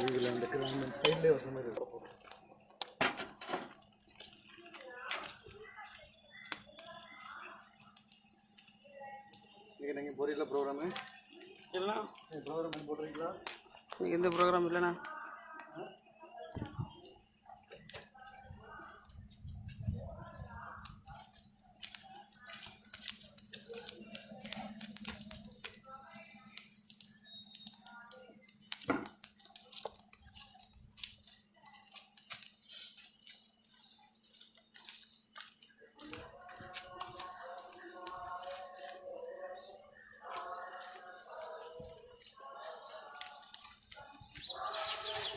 இதில் அந்த கிராமம் சைட்லேயே வர மாதிரி இருக்கும் நீங்கள் நீங்கள் போறீங்களா ப்ரோக்ராமு இல்லைண்ணா ப்ரோக்ராம் போடுறீங்களா இன்னைக்கு எந்த ப்ரோக்ராம் இல்லைண்ணா?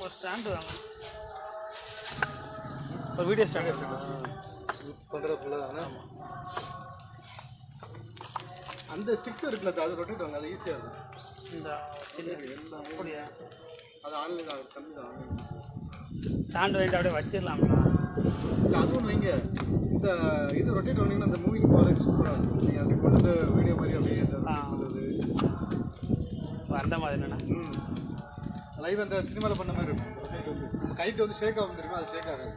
ஒரு ஸ்டாண்டு வாங்க ஒரு வீடியோ ஸ்டாண்டு பண்ணுற ஃபுல்லாக தானே அந்த ஸ்டிக் இருக்குல்ல அது ரொட்டேட் வாங்க அது ஈஸியாக இருக்கும் இந்த சின்ன அது ஆன்லைன் அது கம்மி தான் ஸ்டாண்டு வாங்கிட்டு அப்படியே வச்சிடலாம்ண்ணா இல்லை அதுவும் வைங்க. இந்த இது ரொட்டேட் பண்ணீங்கன்னா அந்த மூவிங் போகிற சூப்பராக இருக்கும் நீங்கள் அப்படி கொண்டு வந்து வீடியோ மாதிரி அப்படியே பண்றது. அந்த மாதிரி என்னண்ணா ம். லைவ் அந்த சினிமாவில் பண்ண மாதிரி இருக்கும். கைக்கு வந்து ஷேக்காக ஆகும் அது ஷேக் ஆகாது.